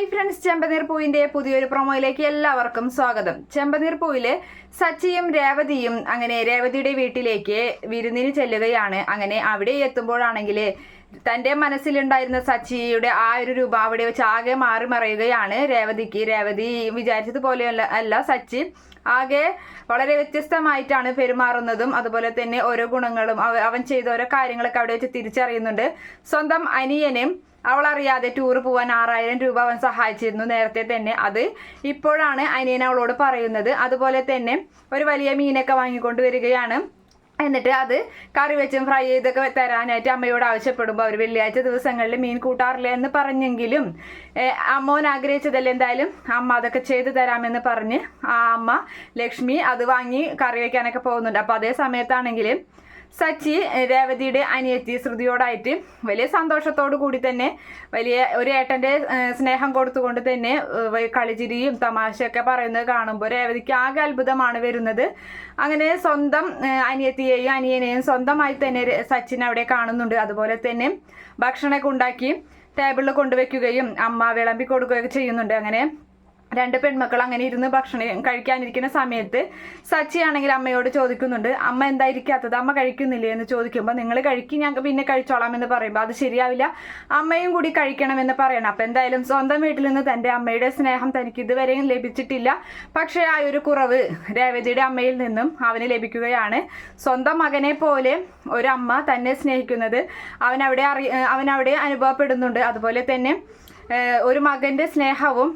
Hi friends ചെമ്പനീർ പൂവിന്റെ പുതിയൊരു പ്രൊമോയിലേക്ക് എല്ലാവർക്കും സ്വാഗതം. ചെമ്പനീർ പൂവിൽ സച്ചിയും രേവതിയും അങ്ങനെ രേവതിയുടെ വീട്ടിലേക്ക് വിരുന്നിന് ചെല്ലുകയാണ്. അങ്ങനെ അവിടെ എത്തുമ്പോഴാണെങ്കിൽ തന്റെ മനസ്സിലുണ്ടായിരുന്ന സച്ചിയുടെ ആ ഒരു രൂപ അവിടെ വെച്ച് ആകെ മാറി മറയുകയാണ് രേവതിക്ക്. രേവതി വിചാരിച്ചതുപോലെയല്ല അല്ല സച്ചി. ആകെ വളരെ വ്യത്യസ്തമായിട്ടാണ് പെരുമാറുന്നതും അതുപോലെ തന്നെ ഓരോ ഗുണങ്ങളും അവ- അവൻ ചെയ്ത ഓരോ കാര്യങ്ങളൊക്കെ അവിടെ വെച്ച് തിരിച്ചറിയുന്നുണ്ട്. സ്വന്തം അനിയനും അവൾ അറിയാതെ ടൂർ പോവാൻ ആറായിരം രൂപ അവൻ സഹായിച്ചിരുന്നു നേരത്തെ തന്നെ. അത് ഇപ്പോഴാണ് അനിയൻ അവളോട് പറയുന്നത്. അതുപോലെ തന്നെ ഒരു വലിയ മീനൊക്കെ വാങ്ങിക്കൊണ്ട് വരികയാണ്. എന്നിട്ട് അത് കറി വെച്ചും ഫ്രൈ ചെയ്തൊക്കെ തരാനായിട്ട് അമ്മയോട് ആവശ്യപ്പെടുമ്പോൾ അവർ വെള്ളിയാഴ്ച ദിവസങ്ങളിൽ മീൻ കൂട്ടാറില്ല എന്ന് പറഞ്ഞെങ്കിലും അമ്മോൻ ആഗ്രഹിച്ചതല്ല എന്തായാലും? അമ്മ അതൊക്കെ ചെയ്തു തരാമെന്ന് പറഞ്ഞ് ആ അമ്മ ലക്ഷ്മി അത് വാങ്ങി കറി വയ്ക്കാനൊക്കെ പോകുന്നുണ്ട്. അപ്പോൾ അതേ സമയത്താണെങ്കിൽ സച്ചി രേവതിയുടെ അനിയത്തി ശ്രുതിയോടായിട്ട് വലിയ സന്തോഷത്തോടു കൂടി തന്നെ വലിയ ഒരു ഏട്ടന്റെ സ്നേഹം കൊടുത്തുകൊണ്ട് തന്നെ കളിചിരിയും തമാശയൊക്കെ പറയുന്നത് കാണുമ്പോൾ രേവതിക്ക് ആകെ അത്ഭുതമാണ് വരുന്നത്. അങ്ങനെ സ്വന്തം അനിയത്തിയെയും അനിയനെയും സ്വന്തമായി തന്നെ സച്ചിൻ അവിടെ കാണുന്നുണ്ട്. അതുപോലെ തന്നെ ഭക്ഷണമൊക്കെ ഉണ്ടാക്കി ടേബിളിൽ കൊണ്ടുവയ്ക്കുകയും അമ്മ വിളമ്പി കൊടുക്കുകയൊക്കെ ചെയ്യുന്നുണ്ട്. അങ്ങനെ രണ്ട് പെൺമക്കൾ അങ്ങനെ ഇരുന്ന് ഭക്ഷണം കഴിക്കാനിരിക്കുന്ന സമയത്ത് സച്ചി ആണെങ്കിൽ അമ്മയോട് ചോദിക്കുന്നുണ്ട് അമ്മ എന്തായിരിക്കാത്തത്? അമ്മ കഴിക്കുന്നില്ലേ? എന്ന് ചോദിക്കുമ്പോൾ നിങ്ങൾ കഴിക്കും ഞാൻ പിന്നെ കഴിച്ചോളാം എന്ന് പറയുമ്പോൾ അത് ശരിയാവില്ല അമ്മയും കൂടി കഴിക്കണമെന്ന് പറയണം. അപ്പം എന്തായാലും സ്വന്തം വീട്ടിൽ നിന്ന് തന്റെ അമ്മയുടെ സ്നേഹം തനിക്ക് ഇതുവരെയും ലഭിച്ചിട്ടില്ല. പക്ഷേ ആ ഒരു കുറവ് രേവതിയുടെ അമ്മയിൽ നിന്നും അവന് ലഭിക്കുകയാണ്. സ്വന്തം മകനെ പോലെ ഒരമ്മ തന്നെ സ്നേഹിക്കുന്നത് അവനവിടെ അറി അവനവിടെ അനുഭവപ്പെടുന്നുണ്ട്. അതുപോലെ തന്നെ ഒരു മകന്റെ സ്നേഹവും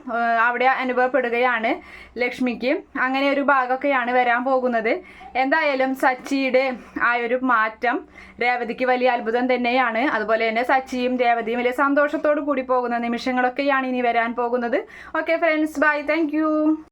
അവിടെ അനുഭവപ്പെടുകയാണ് ലക്ഷ്മിക്ക്. അങ്ങനെ ഒരു ഭാഗമൊക്കെയാണ് വരാൻ പോകുന്നത്. എന്തായാലും സച്ചിയുടെ ആ ഒരു മാറ്റം രേവതിക്ക് വലിയ അത്ഭുതം തന്നെയാണ്. അതുപോലെ തന്നെ സച്ചിയും രേവതിയും വലിയ സന്തോഷത്തോടു കൂടി പോകുന്ന നിമിഷങ്ങളൊക്കെയാണ് ഇനി വരാൻ പോകുന്നത്. Okay friends bye thank